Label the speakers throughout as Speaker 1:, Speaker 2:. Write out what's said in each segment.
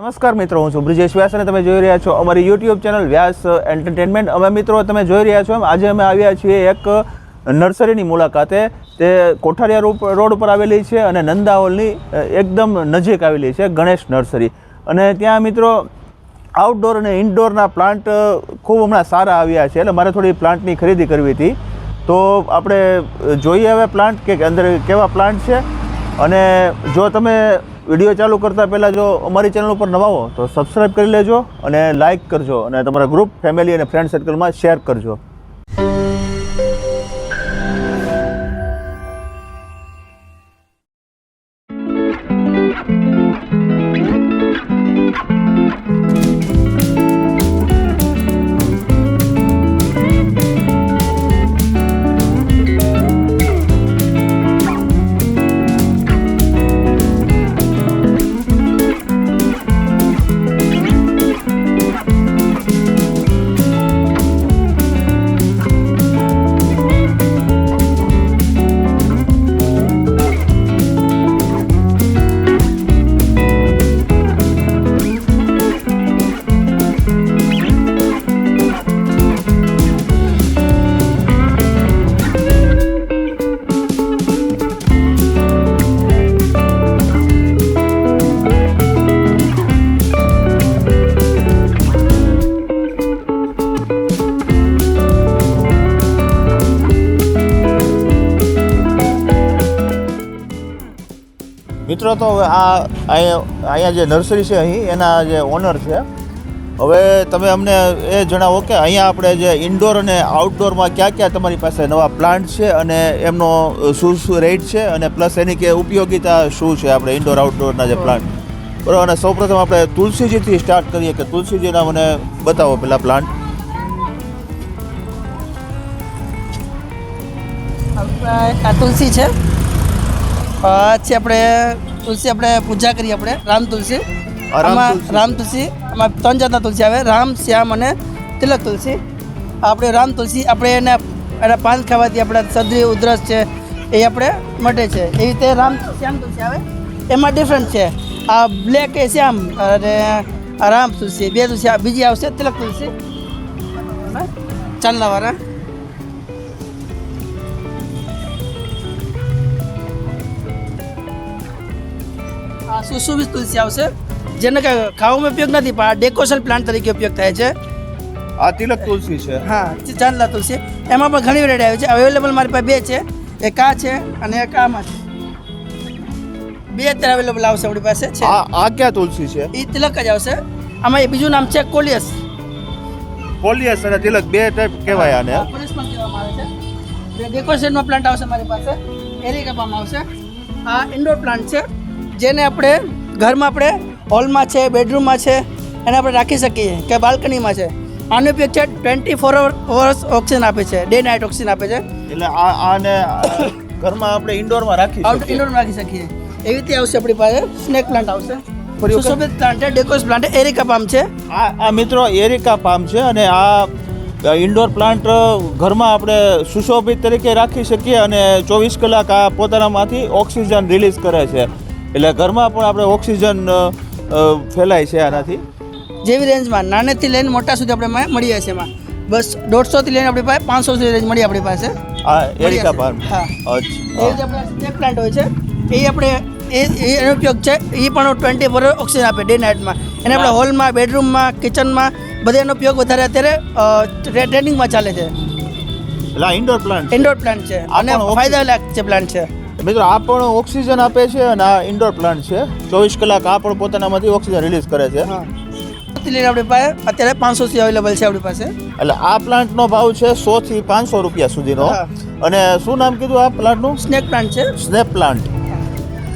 Speaker 1: નમસ્કાર મિત્રો, હું છું બ્રિજેશ વ્યાસ અને તમે જોઈ રહ્યા છો અમારી યુટ્યુબ ચેનલ વ્યાસ એન્ટરટેનમેન્ટ અમે મિત્રો, તમે જોઈ રહ્યા છો એમ, આજે અમે આવ્યા છીએ એક નર્સરીની મુલાકાતે. તે કોઠારિયા રોડ પર આવેલી છે અને નંદા હોલની એકદમ નજીક આવેલી છે ગણેશ નર્સરી. અને ત્યાં મિત્રો આઉટડોર અને ઇન્ડોરના પ્લાન્ટ ખૂબ હમણાં સારા આવ્યા છે. એટલે મારે થોડી પ્લાન્ટની ખરીદી કરવી હતી. તો આપણે જોઈએ હવે પ્લાન્ટ કે અંદર કેવા પ્લાન્ટ છે. અને જો તમે વીડિયો ચાલુ કરતાં પહેલાં જો અમારી ચેનલ ઉપર નવા હો, તો સબસ્ક્રાઈબ કરી લેજો અને લાઇક કરજો અને તમારા ગ્રુપ ફેમિલી અને ફ્રેન્ડ સર્કલમાં શેર કરજો. મિત્રો તો હવે આ અહીંયા જે નર્સરી છે અહીં, એના જે ઓનર છે, હવે તમે અમને એ જણાવો કે અહીંયા આપણે જે ઇન્ડોર અને આઉટડોરમાં ક્યાં ક્યાં તમારી પાસે નવા પ્લાન્ટ છે અને એમનો શું શું રેટ છે અને પ્લસ એની કે ઉપયોગિતા શું છે આપણે ઇન્ડોર આઉટડોરના જે પ્લાન્ટ બરાબર, અને સૌપ્રથમ આપણે તુલસીજીથી સ્ટાર્ટ કરીએ કે તુલસીજીના મને બતાવો પેલા પ્લાન્ટ
Speaker 2: આ તુલસી છે. પછી આપણે તુલસી આપણે પૂજા કરીએ આપણે રામ તુલસી. આમાં
Speaker 1: તુલસી.
Speaker 2: રામ તુલસી આમાં ત્રણ જાતના તુલસી આવે રામ શ્યામ અને તિલક તુલસી. આપણે રામ તુલસી આપણે એને એના પાન ખાવાથી આપણે સદરી ઉધરસ છે એ આપણે મટે છે. એવી રીતે રામ શ્યામ તુલસી આવે. એમાં ડિફરન્ટ છે. આ બ્લેક એ શ્યામ અને રામ તુલસી. બે તુલસી બીજી આવશે તિલક તુલસી. ચાંદલાવાળા આ સુશોભિત તુલસી આવશે જેને કે ખાવામાં ઉપયોગ નથી પણ આ ડેકોરેશન પ્લાન્ટ તરીકે ઉપયોગ થાય છે.
Speaker 1: આ તિલક તુલસી છે.
Speaker 2: હા ચાંદલા તુલસી. એમાં પણ ઘણી વેરાયટી આવી છે. અવેલેબલ મારી પાસે બે છે. એક આ છે અને એક આમાં છે. બે અત્યારે અવેલેબલ આવશે આપણી પાસે છે.
Speaker 1: આ આ ક્યાં તુલસી છે?
Speaker 2: એ તિલક જ આવશે. આમાં એ બીજું નામ છે કોલિયસ.
Speaker 1: કોલિયસ અને તિલક બે ટાઈપ કહેવાય આને.
Speaker 2: કોલિયસ પણ કહેવામાં આવે છે. ડેકોરેશનનો પ્લાન્ટ આવશે મારી પાસે. એરી કપામાં આવશે. આ ઇન્ડોર પ્લાન્ટ છે. જેને આપણે ઘરમાં આપણે હોલમાં છે બેડરૂમમાં છે એને આપણે રાખી શકીએ કે બાલ્કનીમાં છે. આનો ઉપયોગ છે ટ્વેન્ટી ફોર અવર્સ ઓક્સિજન આપે છે ડે નાઇટ ઓક્સિજન આપે છે.
Speaker 1: એટલે આ આને ઘરમાં આપણે ઇન્ડોરમાં રાખી
Speaker 2: ઇન્ડોરમાં રાખી શકીએ. એવી રીતે આવશે આપણી પાસે. સ્નેક પ્લાન્ટ આવશે. સુશોભિત plant decoration plant areca palm છે.
Speaker 1: આ આ મિત્રો એરિકા પામ છે અને આ ઇન્ડોર પ્લાન્ટ ઘરમાં આપણે સુશોભિત તરીકે રાખી શકીએ અને ચોવીસ કલાક આ પોતાનામાંથી ઓક્સિજન રિલીઝ કરે છે. એટલે ઘરમાં પણ આપણે ઓક્સિજન ફેલાય છે આનાથી.
Speaker 2: જેવી રેન્જમાં નાનેથી લઈને મોટા સુધી આપણે મળીએ છીએ એમાં. બસ દોઢસોથી લઈને આપણી પાસે પાંચસો સુધી રેન્જ મળી આપણી પાસે.
Speaker 1: હા એરિકા ફાર્મ
Speaker 2: હા. એ જે આપણે પ્લાન્ટ હોય છે એ આપણે એ એનો ઉપયોગ છે એ પણ ટ્વેન્ટી ફોર ઓક્સિજન આપે ડે નાઇટમાં એને આપણે હોલમાં બેડરૂમમાં કિચનમાં બધે એનો ઉપયોગ વધારે અત્યારે ટ્રેનિંગમાં ચાલે છે.
Speaker 1: એટલે ઇન્ડોર પ્લાન્ટ
Speaker 2: ઇન્ડોર પ્લાન્ટ છે. અને ફાયદાલાયક છે પ્લાન્ટ છે.
Speaker 1: મિત્રો આ પણ ઓક્સિજન આપે છે અને આ ઇન્ડોર પ્લાન્ટ છે. ચોવીસ કલાક આ પણ પોતાનામાંથી ઓક્સિજન રિલીઝ કરે છે.
Speaker 2: લઈને આપણી પાસે અત્યારે પાંચસો થી અવેલેબલ છે આપણી પાસે.
Speaker 1: એટલે આ પ્લાન્ટનો ભાવ છે સો થી પાંચસો રૂપિયા સુધીનો. અને શું નામ કીધું આ પ્લાન્ટનું
Speaker 2: સ્નેક પ્લાન્ટ છે.
Speaker 1: સ્નેપ પ્લાન્ટ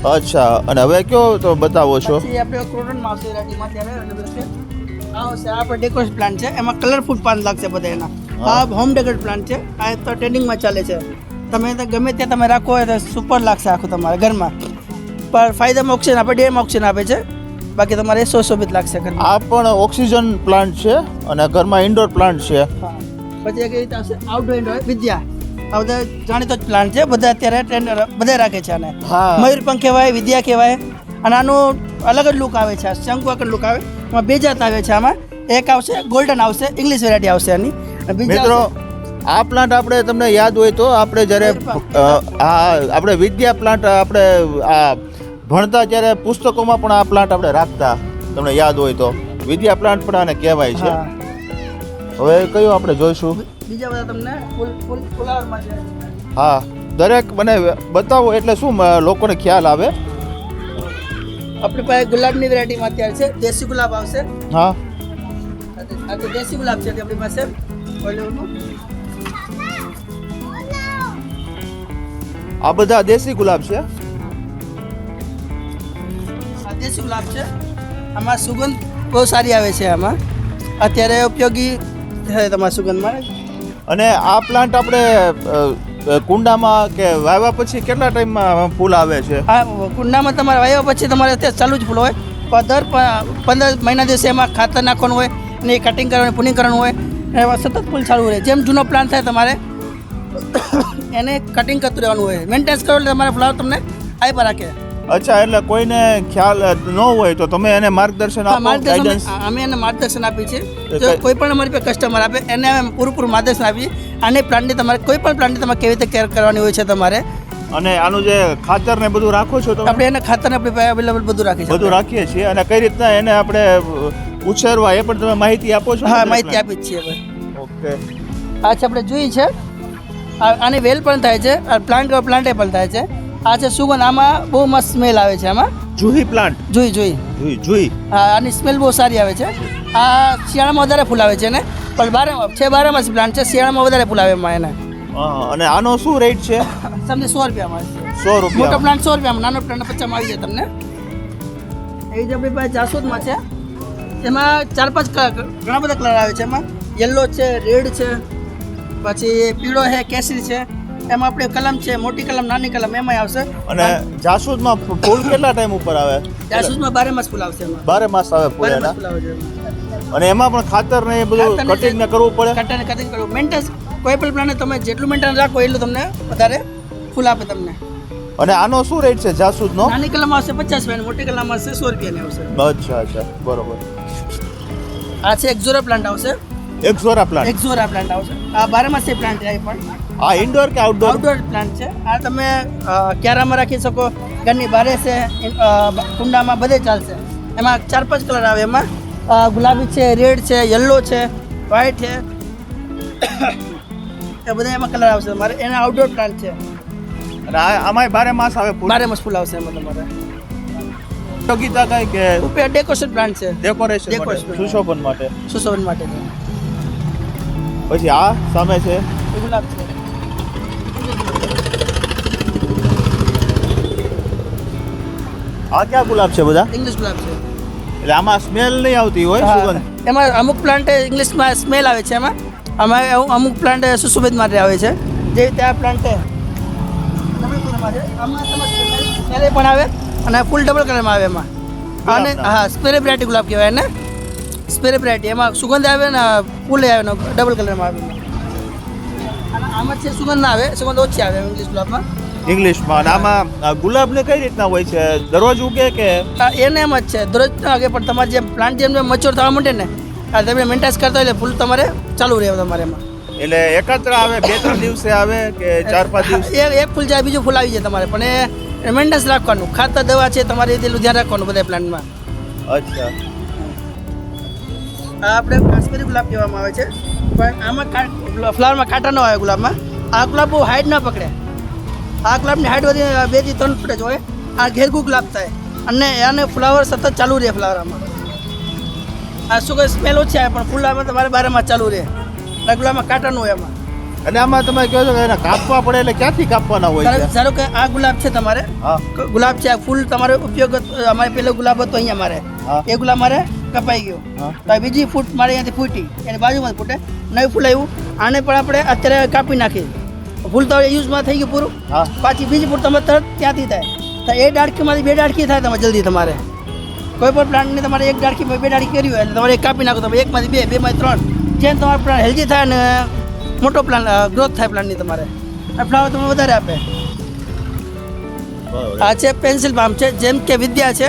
Speaker 1: અચ્છા અને હવે કયો તો બતાવો છો?
Speaker 2: આપણે ક્રોટનમાં આવશે ત્યારે છે. આ આવશે આપણે ડેકોરેશન પ્લાન્ટ છે. એમાં કલરફુલ પાન લાગશે બધા એના. આ હોમ ડેકોરેટ પ્લાન્ટ છે. આ તો ટ્રેનિંગમાં ચાલે છે. તમે ગમે ત્યાં તમે રાખો એટલે તો સુપર લાગશે આખું તમારા ઘરમાં. પણ ફાયદામાં ઓક્સિજન આપે ડેમાં ઓક્સિજન આપે છે. બાકી તમારે સો શોભિત લાગશે ઘરમાં.
Speaker 1: આ પણ ઓક્સિજન પ્લાન્ટ છે અને ઘરમાં ઇન્ડોર પ્લાન્ટ છે.
Speaker 2: પછી એક રીતે આવશે? આઉટડોર ઇન્ડોર વિદ્યા. આ બધા જાણીતો જ પ્લાન્ટ છે. બધા અત્યારે ટેન્ડર બધા રાખે છે આને. મયુરપંખ કહેવાય વિદ્યા કહેવાય. અને આનું અલગ જ લુક આવે છે. આ શંકુ આગળ લુક આવે. એમાં બે જાત આવે છે આમાં. એક આવશે ગોલ્ડન આવશે ઇંગ્લિશ વેરાયટી આવશે આની. બીજી
Speaker 1: મિત્રો આ પ્લાન્ટ આપણે તમને યાદ હોય તો આપણે જ્યારે આ આપણે વિદ્યા પ્લાન્ટ આપણે આ ભણતા ત્યારે પુસ્તકોમાં પણ આ પ્લાન્ટ આપણે રાખતા તમને યાદ હોય તો. વિદ્યા પ્લાન્ટ પણ આને કહેવાય છે. હવે કયું આપણે જોઈશું?
Speaker 2: બીજા બધા તમને
Speaker 1: હા. દરેક મને બતાવો એટલે શું લોકોને ખ્યાલ આવે?
Speaker 2: આપણી પાસે ગુલાબની વેરાયટીમાં અત્યારે છે દેશી ગુલાબ આવશે.
Speaker 1: હા.
Speaker 2: આ તો દેશી ગુલાબ છે આપણી પાસે? ઓલું
Speaker 1: આ બધા દેશી ગુલાબ છે?
Speaker 2: આ દેશી ગુલાબ છે. આમાં સુગંધ બહુ સારી આવે છે આમાં. અત્યારે ઉપયોગી થાય તમારા સુગંધમાં.
Speaker 1: અને આ પ્લાન્ટ આપણે કુંડામાં કે વાવ્યા પછી કેટલા ટાઈમમાં ફૂલ આવે છે?
Speaker 2: હા કુંડામાં તમારે વાવ્યા પછી તમારે અત્યારે ચાલુ જ ફૂલ હોય. દર પંદર મહિના દિવસે એમાં ખાતર નાખવાનું હોય અને કટિંગ કરવાનું પુનિંગ કરવાનું હોય. એમાં સતત ફૂલ ચાલુ રહે. જેમ જૂનો પ્લાન્ટ થાય તમારે એને કટિંગ કરતું રહેવાનું હોય. મેન્ટેન્સ કરો એટલે તમારા ફ્લાવર તમને આપ્યા રાખે.
Speaker 1: અચ્છા એટલે કોઈને ખ્યાલ ન હોય તો તમે એને માર્ગદર્શન આપો ગાઈડન્સ
Speaker 2: અમે- એને માર્ગદર્શન આપીએ છીએ. જો
Speaker 1: કોઈ
Speaker 2: પણ અમારી પાસે કસ્ટમર આપે એને અમે પૂરું પૂરું માર્ગદર્શન આપીએ. અને પ્લાન્ટની તમારે કોઈ પણ પ્લાન્ટની તમારે કેવી રીતે કેર કરવાની હોય છે તમારે.
Speaker 1: અને આનું જે ખાતર ને બધું રાખો છો તમે?
Speaker 2: આપણે એને ખાતર ને આપણે અવેલેબલ બધું રાખી
Speaker 1: બધું રાખીએ છીએ અને કઈ રીતના એને આપણે ઉછેરવા એ પણ તમે માહિતી આપો છો
Speaker 2: હા માહિતી આપી જ છીએ
Speaker 1: ઓકે.
Speaker 2: આ છે આપણે જોઈએ છે. આની વેલ પણ થાય છે પ્લાન્ટ પ્લાન્ટે પણ થાય છે. આ છે સુગંધ આમાં બહુ મસ્ત સ્મેલ આવે છે આમાં.
Speaker 1: જુહી પ્લાન્ટ
Speaker 2: જોઈ જુઈ
Speaker 1: જુહી જુહી.
Speaker 2: હા આની સ્મેલ બહુ સારી આવે છે. આ શિયાળામાં વધારે ફૂલ આવે છે ને પણ બારે છે બારે માસ પ્લાન્ટ છે શિયાળામાં વધારે ફૂલ આવે એમાં એને.
Speaker 1: અને આનો શું રેટ છે?
Speaker 2: તમને સો રૂપિયામાં
Speaker 1: સો
Speaker 2: મોટો પ્લાન્ટ સો રૂપિયામાં નાનો પ્લાન્ટ પચાસમાં આવી જાય તમને. એ જ આપણી પાસે જાસૂદમાં છે એમાં ચાર પાંચ કલર ઘણા બધા કલર આવે છે એમાં. યલો છે રેડ છે. પછી પીળો છે કેસરી છે. એમાં આપણે કલમ છે મોટી કલમ નાની કલમ એમાંય આવશે.
Speaker 1: અને જાસૂદમાં ફૂલ કેટલા ટાઈમ ઉપર આવે?
Speaker 2: જાસૂદમાં બારે માસ ફૂલ આવશે એમાં.
Speaker 1: બારે માસ આવે ફૂલ એના?
Speaker 2: આવે
Speaker 1: અને એમાં પણ ખાતર ને એ બધું
Speaker 2: ને
Speaker 1: કટિંગ ને કરવું પડે?
Speaker 2: કટાને કટિંગ કરવું. મેન્ટેન્સ કોઈ પણ પ્લાને તમે જેટલું મેન્ટેન રાખો એટલું તમને વધારે ફૂલ આપે તમને.
Speaker 1: અને આનો શું રેટ છે જાસૂદનો?
Speaker 2: નાની કલમ આવશે પચાસ રૂપિયા મોટી કલમ આવશે સો રૂપિયાની આવશે.
Speaker 1: અચ્છા અચ્છા બરોબર.
Speaker 2: આ છે એક્ઝોરા પ્લાન્ટ આવશે.
Speaker 1: એક ઝોરા પ્લાન્ટ
Speaker 2: એક્ઝોરા પ્લાન્ટ આવશે આ બારમાસી પ્લાન્ટ છે પણ.
Speaker 1: આ ઇન્ડોર કે આઉટડોર
Speaker 2: આઉટડોર પ્લાન્ટ છે. આ તમે ક્યારામાં રાખી શકો? ઘરની બારે છે કુંડામાં બધે ચાલશે. એમાં ચાર પાંચ કલર આવે એમાં. ગુલાબી છે રેડ છે યલો છે વ્હાઈટ છે. એ બધા એમાં કલર આવશે તમારે. એના આઉટડોર પ્લાન્ટ છે.
Speaker 1: આમાંય બારે માસ આવે
Speaker 2: બારે માસ ફૂલ આવશે એમાં તમારે.
Speaker 1: ટોકીતા કઈ કે
Speaker 2: ડેકોરેશન પ્લાન્ટ છે.
Speaker 1: ડેકોરેશન
Speaker 2: ડેકોરેશન
Speaker 1: સુશોભન માટે.
Speaker 2: સુશોભન માટે
Speaker 1: પછી આ સામે છે.
Speaker 2: ગુલાબ છે
Speaker 1: આ ક્યાં ગુલાબ છે બધા?
Speaker 2: ઇંગ્લિશ ગુલાબ છે.
Speaker 1: એટલે આમાં સ્મેલ નહીં આવતી હોય. સુગંધ?
Speaker 2: એમાં અમુક પ્લાન્ટ ઇંગ્લિશમાં સ્મેલ આવે છે એમાં. આમાં અમુક પ્લાન્ટ સુશોભિત માટે આવે છે. જે રીતે આ પ્લાન્ટ આમાં પણ આવે અને ફૂલ ડબલ કલરમાં આવે એમાં. અને? હા સ્પેરે બ્રાટી ગુલાબ કહેવાય ને સ્પેરે વેરાયટી એમાં સુગંધ આવે ને ફૂલ આવે ને ડબલ કલરમાં આવે. આમાં છે સુગંધ ના આવે સુગંધ ઓછી આવે ઇંગ્લિશ ગુલાબમાં
Speaker 1: ઇંગ્લિશમાં આમાં ગુલાબને કઈ રીતના હોય છે? દરરોજ ઉગે કે?
Speaker 2: એને એમ જ છે દરરોજ ના ઉગે પણ તમારે જેમ પ્લાન્ટ જેમ મચ્યોર થવા માંડે ને આ તમે મેન્ટેન્સ કરતા હોય એટલે ફૂલ તમારે ચાલુ રહે તમારે એમાં.
Speaker 1: એટલે એકત્ર આવે બે ત્રણ દિવસે આવે કે ચાર પાંચ દિવસ?
Speaker 2: એક ફૂલ જાય બીજું ફૂલ આવી જાય તમારે પણ એ મેન્ટેન્સ રાખવાનું. ખાતર દવા છે તમારે એટલું ધ્યાન રાખવાનું બધા પ્લાન્ટમાં
Speaker 1: અચ્છા.
Speaker 2: આ આપણે કાશ્મીરી ગુલાબ કહેવામાં આવે છે. પણ આમાં ફ્લાવરમાં કાંટા ન આવે ગુલાબમાં. આ ગુલાબ બહુ હાઈટ ન પકડે. આ ગુલાબની હાઈટ વધી બેથી ત્રણ ફૂટ જ હોય. આ ઘેરગું ગુલાબ થાય. અને આને ફ્લાવર સતત ચાલુ રહે ફ્લાવર આમાં આ શું કંઈ સ્મેલ ઓછી આવે પણ ફૂલામાં તમારે બારેમાં ચાલુ રહે. ગુલાબમાં કાંટા ન હોય એમાં
Speaker 1: અને આમાં તમે કહો છો કે એને કાપવા પડે એટલે ક્યાંથી કાપવાના હોય છે?
Speaker 2: ધારો કે આ ગુલાબ છે તમારે. ગુલાબ છે આ ફૂલ તમારે ઉપયોગ અમારે પેલો ગુલાબ હતો અહીંયા મારે. એ ગુલાબ મારે કપાઈ ગયો. તો બીજી ફૂટ મારે અહીંયાથી ફૂટી. એની બાજુમાં ફૂટે. નવી ફૂલ આવ્યું. આને પણ આપણે અત્યારે કાપી નાખી ફૂલ તો યુઝમાં થઈ ગયું પૂરું. પાછી બીજી ફૂટ તમારે તરત ત્યાંથી થાય. તો એ ડાળખીમાંથી બે ડાળખી થાય તમે જલ્દી તમારે. કોઈ પણ પ્લાન્ટને તમારે એક ડાળખી બે ડાળખી કરી હોય એટલે તમારે એક કાપી નાખો. તમે એકમાંથી બે બેમાંથી ત્રણ. જેમ તમારો પ્લાન્ટ હેલ્ધી થાય ને મોટો પ્લાન ગ્રોથ થાય પ્લાન્ટની તમારે. ફ્લાવર તમને વધારે આપે. આ છે પેન્સિલ પામ છે. જેમ કે વિદ્યા છે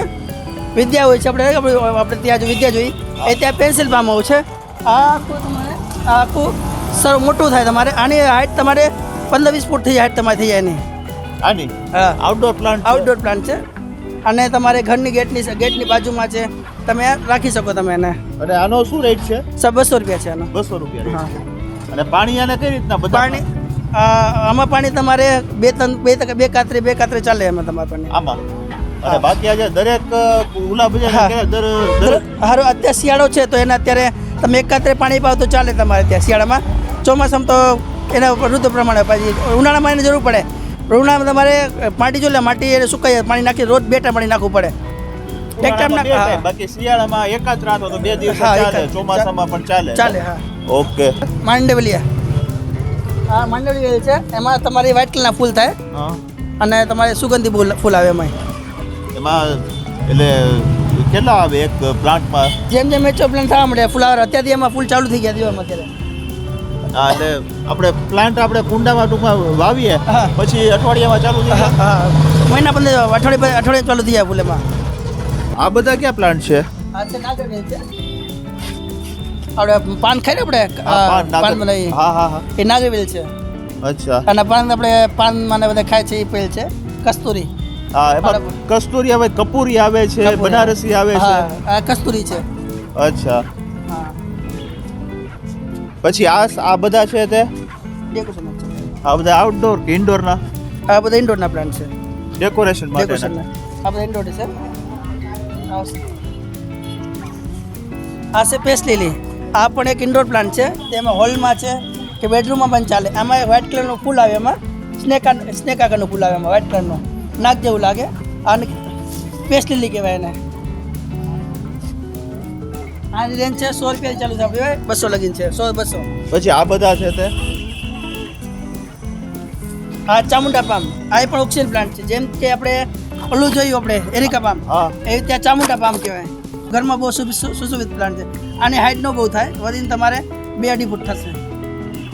Speaker 2: વિદ્યા હોય છે આપણે આપણે ત્યાં જો વિદ્યા જોઈ એ ત્યાં પેન્સિલ પામ હોય છે. આ આખું તમારે આ આખું સર મોટું થાય તમારે આની હાઇટ તમારે પંદર વીસ ફૂટ થઈ જાય હાઇટ તમારે થઈ જાય એની.
Speaker 1: આની?
Speaker 2: હા.
Speaker 1: આઉટડોર પ્લાન્ટ
Speaker 2: આઉટડોર પ્લાન્ટ છે. અને તમારે ઘરની ગેટની ગેટની બાજુમાં છે તમે રાખી શકો તમે એને.
Speaker 1: અને આનો શું રેટ છે?
Speaker 2: સર બસો રૂપિયા છે એનો
Speaker 1: બસો રૂપિયા
Speaker 2: હા.
Speaker 1: અને પાણી આને કઈ રીતના બધા
Speaker 2: પાણી આમાં પાણી તમારે બે ત્રણ બે તક- બે કાતરે બે કાતરે ચાલે એમાં તમારે પાણી.
Speaker 1: આમાં? અને બાકી આજે દરેક
Speaker 2: ગુલાબ
Speaker 1: દર દર
Speaker 2: હારો અત્યારે શિયાળો છે તો એને અત્યારે તમે એકાત્રે પાણી પાવ તો ચાલે તમારે ત્યાં શિયાળામાં. ચોમાસામાં તો એના ઉપર ઋતુ પ્રમાણે પછી ઉનાળામાં એને જરૂર પડે. ઉનાળામાં તમારે માટી જો લે માટી એને સુકાઈ પાણી નાખી રોજ બે ટાઈમ પાણી નાખવું પડે.
Speaker 1: બાકી શિયાળામાં એકાદ રાત હોય તો બે દિવસ ચાલે ચોમાસામાં પણ ચાલે.
Speaker 2: ચાલે હા.
Speaker 1: ઓકે.
Speaker 2: માંડવલિયા હા માંડવલિયા વેલ છે. એમાં તમારી વ્હાઇટ કલરના ફૂલ થાય. અને તમારે સુગંધી ફૂલ ફૂલ આવે એમાં
Speaker 1: એમાં એટલે કેટલા આવે એક પ્લાન્ટમાં
Speaker 2: જેમ જેમ મેચો પ્લાન થવા મળે ફુલાવર અત્યારથી એમાં ફૂલ ચાલુ થઈ ગયા દીવામાં અત્યારે.
Speaker 1: હા એટલે આપણે પ્લાન્ટ આપણે કુંડામાં ટૂંકમાં વાવીએ. પછી અઠવાડિયામાં ચાલુ થઈ
Speaker 2: હા
Speaker 1: જાય
Speaker 2: મહિના પંદર અઠવાડિયે અઠવાડિયે ચાલુ થઈ જાય ફૂલેમાં
Speaker 1: આ બધા ક્યાં પ્લાન્ટ છે?
Speaker 2: આ છે નાગરવેલ છે. આપણે પાન ખાઈ ને આપણે?
Speaker 1: પાન
Speaker 2: બનાવી
Speaker 1: હા હા હા.
Speaker 2: એ નાગરવેલ છે.
Speaker 1: અચ્છા.
Speaker 2: અને પાન આપણે પાન મને બધા ખાય છે એ પેલ છે. કસ્તુરી.
Speaker 1: હા એમાં. કસ્તુરી આવે કપૂરી આવે છે બનારસી આવે છે
Speaker 2: આ કસ્તુરી છે
Speaker 1: અચ્છા
Speaker 2: હા
Speaker 1: પછી આ આ બધા છે તે આ બધા આઉટડોર કે ઇન્ડોરના
Speaker 2: આ બધા ઇન્ડોરના પ્લાન્ટ છે
Speaker 1: ડેકોરેશન માટે
Speaker 2: આ બધા ઇન્ડોર છે આ છે. આ છે પેસ લીલી આ પણ એક ઇન્ડોર પ્લાન્ટ છે તેમાં હોલમાં છે કે બેડરૂમમાં પણ ચાલે આમાં વ્હાઇટ કલરનું ફૂલ આવે એમાં સ્નેક સ્નેક આગળનું ફૂલ આવે એમાં વ્હાઇટ કલરનું નાક જેવું લાગે. અને પેસ્ટ લીલી કહેવાય એને. આની રેન્જ છે સો રૂપિયા ચાલુ છે આપણે બસો લગીન છે સો બસો.
Speaker 1: પછી આ બધા છે તે?
Speaker 2: હા ચામુંડા પામ. આ પણ ઓક્સિજન પ્લાન્ટ છે. જેમ કે આપણે ઓલું જોયું આપણે એરિકા પામ. એ ત્યાં ચામુંડા પામ કહેવાય. ઘરમાં બહુ સુશોભિત પ્લાન્ટ છે. આની હાઇટનો બહુ થાય. વધીને તમારે બે અઢી ફૂટ થશે.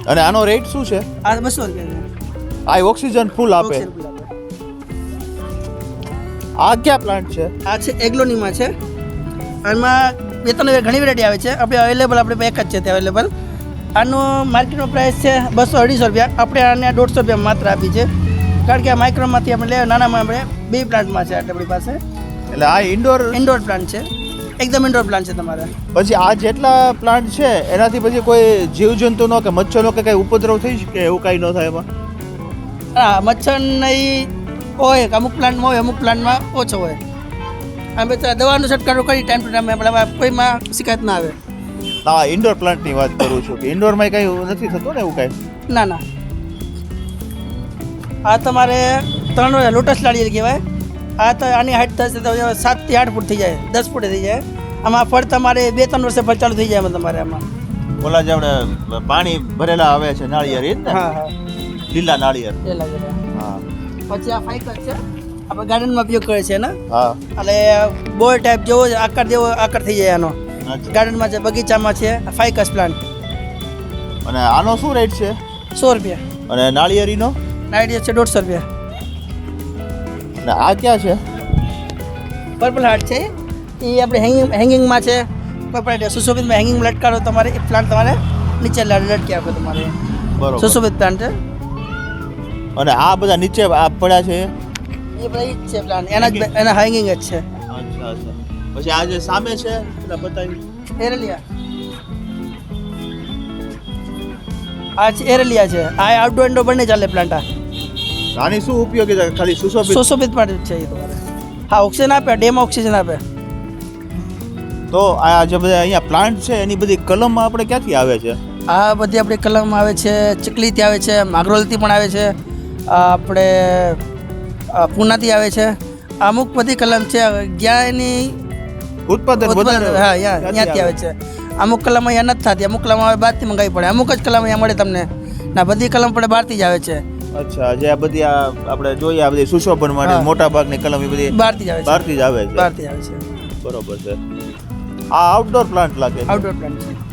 Speaker 1: અને આનો રેટ શું છે?
Speaker 2: આ બસો રૂપિયા
Speaker 1: આ ઓક્સિજન ફૂલ આપે. આ ક્યાં પ્લાન્ટ છે?
Speaker 2: આ છે એગ્લોનીમાં છે. એમાં બે ત્રણ ઘણી વેરાયટી આવે છે. આપણે અવેલેબલ આપણે એક જ છે તે અવેલેબલ આનો માર્કેટનો પ્રાઇસ છે બસો અઢીસો રૂપિયા. આપણે આને દોઢસો રૂપિયા માત્ર આપી છે. કારણ કે આ માઇક્રોમાંથી આપણે લે નાનામાં આપણે બે પ્લાન્ટમાં છે આપણી પાસે.
Speaker 1: એટલે આ ઇન્ડોર
Speaker 2: ઇન્ડોર પ્લાન્ટ છે. એકદમ ઇન્ડોર પ્લાન્ટ છે તમારે.
Speaker 1: પછી આ જેટલા પ્લાન્ટ છે એનાથી પછી કોઈ જીવજંતુનો કે મચ્છરનો કે કઈ ઉપદ્રવ થઈ શકે એવું કાંઈ ન થાય એમાં?
Speaker 2: હા મચ્છર નહીં હોય અમુક પ્લાન્ટમાં હોય અમુક પ્લાન્ટમાં ઓછો હોય. અમે તો દવાનો છંટકારો કરી ટાઈમ ટુ ટાઈમ આપણે કોઈમાં શિકાયત ના આવે.
Speaker 1: હા ઇન્ડોર પ્લાન્ટની વાત કરું છું કે ઇન્ડોરમાં કંઈ નથી થતું ને એવું કાંઈ?
Speaker 2: ના ના. આ તમારે ત્રણ લોટસ લાડી કહેવાય. આ તો આની હાઈટ થશે તો સાતથી આઠ ફૂટ થઈ જાય દસ ફૂટ થઈ જાય. આમાં ફળ તમારે બે ત્રણ વર્ષે ફળ ચાલુ થઈ જાય એમાં તમારે આમાં.
Speaker 1: ઓલા જે આપણે પાણી ભરેલા આવે છે નાળિયેર એ જ ને?
Speaker 2: હા હા.
Speaker 1: લીલા નાળિયેર. હા.
Speaker 2: પછી આ ફાઈકસ છે. આપણે ગાર્ડનમાં ઉપયોગ કરે છે એના
Speaker 1: હા.
Speaker 2: એટલે બોર ટાઈપ જેવો જ આકાર જેવો આકાર થઈ જાય આનો. ગાર્ડનમાં છે બગીચામાં છે ફાઇકસ પ્લાન્ટ
Speaker 1: અને આનો શું રેટ છે?
Speaker 2: સો રૂપિયા.
Speaker 1: અને નાળિયેરીનો?
Speaker 2: નાઇટ છે દોઢસો રૂપિયા.
Speaker 1: અને આ ક્યાં છે?
Speaker 2: પર્પલ હાર્ટ છે. એ આપણે હેંગિંગ હેંગિંગમાં છે. પર્પલ સુશોભિતમાં હેંગિંગ લટકાડો તમારે. એ પ્લાન્ટ તમારે નીચે લટકી આપે તમારે.
Speaker 1: બરોબર.
Speaker 2: સુશોભિત પ્લાન્ટ છે.
Speaker 1: અને આ બધા નીચે પડ્યા છે?
Speaker 2: એ બધા ઈ જ છે પ્લાન્ટ એના જ એના હેંગિંગ જ છે.
Speaker 1: અચ્છા અચ્છા. પછી આ જે સામે છે પેલા બતાવી.
Speaker 2: એરેલિયા. આ છે એરેલિયા છે. આ આઉટડોર ઇન્ડોર બંને ચાલે પ્લાન્ટ આ.
Speaker 1: આની શું ઉપયોગી છે ખાલી સુશોભિત?
Speaker 2: સુશોભિત માટે છે એ તમારે હા ઓક્સિજન આપે ડેમાં ઓક્સિજન આપે.
Speaker 1: તો આ જે બધા અહીંયા પ્લાન્ટ છે એની બધી કલમ આપણે ક્યાંથી આવે છે?
Speaker 2: આ બધી આપણી કલમ આવે છે ચીકલીથી આવે છે માગરોલથી પણ આવે છે. આપણે પૂનાથી આવે છે. અમુક બધી કલમ છે. જ્યાં
Speaker 1: ઉત્પાદન વધારે
Speaker 2: હા ત્યાંથી આવે. છે. અમુક કલમ અહીંયા નથી થતી. અમુક કલમ આવે બહારથી મંગાવી પડે. અમુક જ કલમ અહીંયા મળે તમને. ના બધી કલમ પણ બહારથી જ આવે છે.
Speaker 1: અચ્છા જે આ બધી આ આપણે જોઈએ આ બધી સુશોભન માટે મોટા ભાગની કલમ એ બધી
Speaker 2: બહારથી જ આવે
Speaker 1: બહારથી જ આવે છે.
Speaker 2: બહારથી આવે છે.
Speaker 1: બરોબર છે. આ આઉટડોર પ્લાન્ટ લાગે
Speaker 2: આઉટડોર પ્લાન્ટ છે.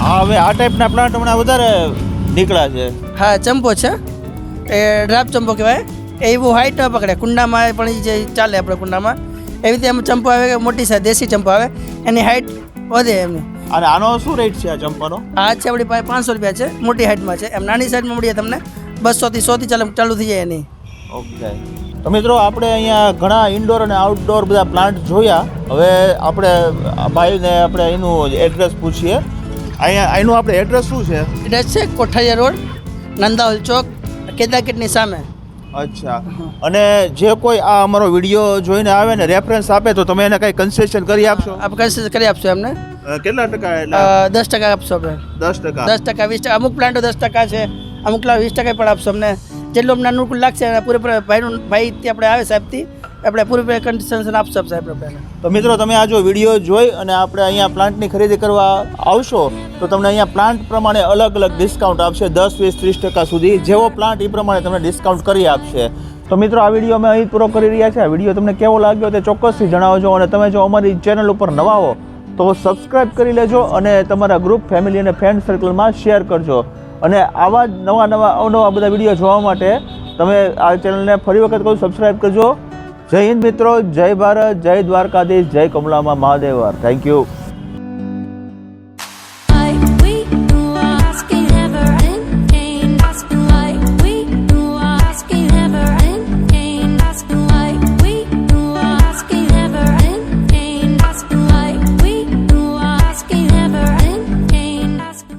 Speaker 1: હા હવે આ ટાઈપના પ્લાન્ટ હમણાં વધારે નીકળ્યા છે.
Speaker 2: હા ચંપો છે. એ ડ્રાપ ચંપો કહેવાય. એ એવું હાઈટ ન પકડે. કુંડામાં પણ જે ચાલે આપણે કુંડામાં. એવી રીતે એમ ચંપો આવે કે મોટી સાઈઝ દેશી ચંપો આવે. એની હાઈટ વધે એમની.
Speaker 1: અને આનો શું રેટ છે આ ચંપાનો?
Speaker 2: આ છે આપણી પાસે પાંચસો રૂપિયા છે. મોટી હાઈટમાં છે. એમ નાની સાઈડમાં મળીએ તમને. બસોથી સોથી ચાલુ ચાલુ થઈ જાય એની.
Speaker 1: ઓકે. તો મિત્રો આપણે અહીંયા ઘણા ઇન્ડોર અને આઉટડોર બધા પ્લાન્ટ જોયા. હવે આપણે ભાઈને આપણે એનું એડ્રેસ પૂછીએ. અહીંયા એનું આપણે એડ્રેસ શું છે?
Speaker 2: એડ્રેસ છે કોઠારિયા રોડ નંદાવલ ચોક કેદારકેટની સામે.
Speaker 1: અચ્છા. અને જે કોઈ આ અમારો વીડિયો જોઈને આવે ને રેફરન્સ આપે તો તમે એને કંઈ કન્સેશન કરી આપશો?
Speaker 2: આપ કન્સેશન કરી આપશો એમને.
Speaker 1: કેટલા ટકા એટલે?
Speaker 2: દસ ટકા આપશો આપણે.
Speaker 1: દસ ટકા.
Speaker 2: દસ ટકા વીસ ટકા અમુક પ્લાન્ટો દસ ટકા છે અમુક વીસ ટકા પણ આપશો અમને. જેટલું અમને અનુકૂળ લાગશે પૂરેપૂરા ભાઈનું ભાઈ ત્યાં આપણે આવે સાહેબથી. આપણે પૂરી કન્સેશન આપશો સાહેબ આપણે.
Speaker 1: તો મિત્રો, તમે આ જો વીડિયો જોઈ અને આપણે અહીંયા પ્લાન્ટની ખરીદી કરવા આવશો, તો તમને અહીંયા પ્લાન્ટ પ્રમાણે અલગ અલગ ડિસ્કાઉન્ટ આપશે, દસ, વીસ, ત્રીસ ટકા સુધી. જેવો પ્લાન્ટ એ પ્રમાણે તમને ડિસ્કાઉન્ટ કરી આપશે. તો મિત્રો, આ વીડિયો અમે અહીં પૂરો કરી રહ્યા છે આ વીડિયો તમને કેવો લાગ્યો તે ચોક્કસથી જણાવજો અને તમે જો અમારી ચેનલ ઉપર નવા હો, તો સબસ્ક્રાઇબ કરી લેજો અને તમારા ગ્રુપ ફેમિલી અને ફ્રેન્ડ સર્કલમાં શેર કરજો. અને આવા જ નવા નવા અવનવા બધા વીડિયો જોવા માટે તમે આ ચેનલને ફરી વખત કહું સબસ્ક્રાઇબ કરજો. જય હિન્દ મિત્રો જય ભારત જય દ્વારકાધીશ જય કમલામાં મહાદેવર. Thank you